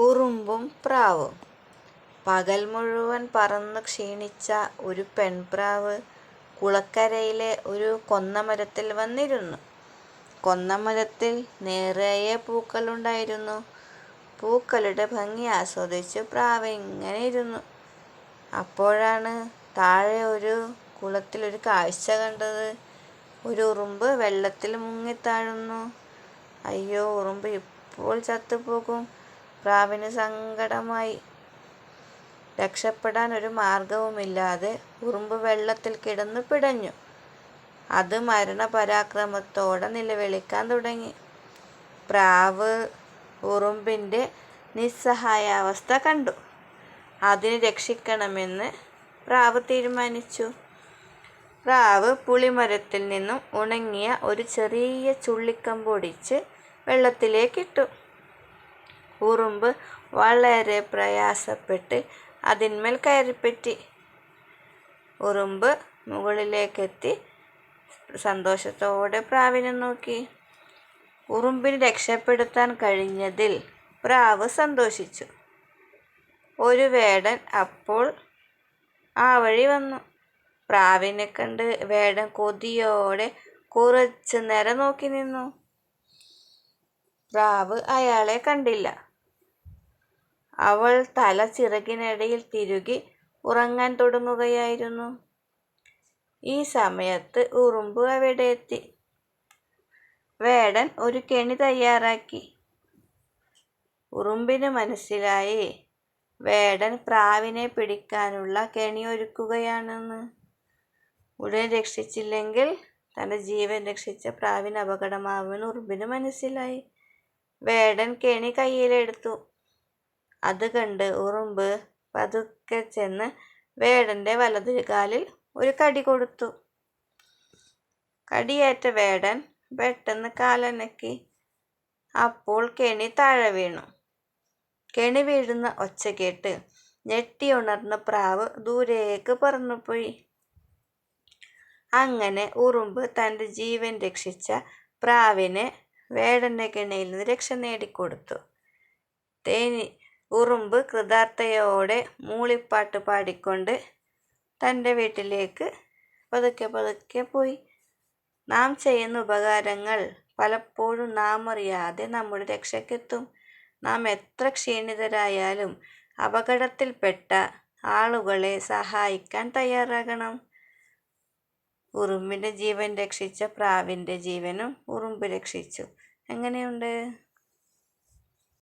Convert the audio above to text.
ഉറുമ്പും പ്രാവും പകൽ മുഴുവൻ പറന്ന് ക്ഷീണിച്ച ഒരു പെൺപ്രാവ് കുളക്കരയിലെ ഒരു കൊന്നമരത്തിൽ വന്നിരുന്നു. കൊന്നമരത്തിൽ നിറയെ പൂക്കളുണ്ടായിരുന്നു. പൂക്കളുടെ ഭംഗി ആസ്വദിച്ച് പ്രാവ് ഇങ്ങനെ ഇരുന്നു. അപ്പോഴാണ് താഴെ ഒരു കുളത്തിൽ ഒരു കാഴ്ച കണ്ടത്. ഒരു ഉറുമ്പ് വെള്ളത്തിൽ മുങ്ങിത്താഴുന്നു. അയ്യോ, ഉറുമ്പ് ഇപ്പോൾ ചത്തുപോകും. പ്രാവിന് സങ്കടമായി. രക്ഷപ്പെടാൻ ഒരു മാർഗവുമില്ലാതെ ഉറുമ്പ് വെള്ളത്തിൽ കിടന്നു പിടഞ്ഞു. അത് മരണപരാക്രമത്തോടെ നിലവിളിക്കാൻ തുടങ്ങി. പ്രാവ് ഉറുമ്പിന്റെ നിസ്സഹായാവസ്ഥ കണ്ടു. അതിനെ രക്ഷിക്കണമെന്ന് പ്രാവ് തീരുമാനിച്ചു. പ്രാവ് പുളിമരത്തിൽ നിന്നും ഉണങ്ങിയ ഒരു ചെറിയ ചുള്ളിക്കമ്പ് ഒടിച്ച് വെള്ളത്തിലേക്കിട്ടു. ഉറുമ്പ് വളരെ പ്രയാസപ്പെട്ട് അതിന്മേൽ കയറിപ്പറ്റി. ഉറുമ്പ് മുകളിലേക്കെത്തി സന്തോഷത്തോടെ പ്രാവിനെ നോക്കി. ഉറുമ്പിനെ രക്ഷപ്പെടുത്താൻ കഴിഞ്ഞതിൽ പ്രാവ് സന്തോഷിച്ചു. ഒരു വേടൻ അപ്പോൾ ആ വഴി വന്നു. പ്രാവിനെ കണ്ട് വേടൻ കൊതിയോടെ കുറച്ചു നേരം നോക്കി നിന്നു. പ്രാവ് അയാളെ കണ്ടില്ല. അവൾ തല ചിറകിനിടയിൽ തിരുകി ഉറങ്ങാൻ തുടങ്ങുകയായിരുന്നു. ഈ സമയത്ത് ഉറുമ്പ് അവിടെ എത്തി വേടൻ ഒരു കെണി തയ്യാറാക്കി. ഉറുമ്പിന് മനസ്സിലായി വേടൻ പ്രാവിനെ പിടിക്കാനുള്ള കെണി ഒരുക്കുകയാണെന്ന്. ഉടൻ രക്ഷിച്ചില്ലെങ്കിൽ തന്റെ ജീവൻ രക്ഷിച്ച പ്രാവിന് അപകടമാവുമെന്ന് ഉറുമ്പിന് മനസ്സിലായി. വേടൻ കെണി കയ്യിലെടുത്തു. അത് കണ്ട് ഉറുമ്പ് പതുക്കെ ചെന്ന് വേടന്റെ വലതു കാലിൽ ഒരു കടി കൊടുത്തു. കടിയേറ്റ വേടൻ പെട്ടെന്ന് കാലനക്കി. അപ്പോൾ കെണി താഴെ വീണു. കെണി വീഴുന്ന ഒച്ച കേട്ട് ഞെട്ടി ഉണർന്ന പ്രാവ് ദൂരേക്ക് പറന്നുപോയി. അങ്ങനെ ഉറുമ്പ് തന്റെ ജീവൻ രക്ഷിച്ച പ്രാവിനെ വേടന്റെ കെണിയിൽ നിന്ന് രക്ഷ നേടിക്കൊടുത്തു. ഉറുമ്പ് കൃതാർത്ഥതയോടെ മൂളിപ്പാട്ട് പാടിക്കൊണ്ട് തന്റെ വീട്ടിലേക്ക് പതുക്കെ പതുക്കെ പോയി. നാം ചെയ്യുന്ന ഉപകാരങ്ങൾ പലപ്പോഴും നാം അറിയാതെ നമ്മുടെ രക്ഷയ്ക്കെത്തും. നാം എത്ര ക്ഷീണിതരായാലും അപകടത്തിൽപ്പെട്ട ആളുകളെ സഹായിക്കാൻ തയ്യാറാകണം. ഉറുമ്പിന്റെ ജീവൻ രക്ഷിച്ച പ്രാവിന്റെ ജീവനും ഉറുമ്പ് രക്ഷിച്ചു. എങ്ങനെയുണ്ട്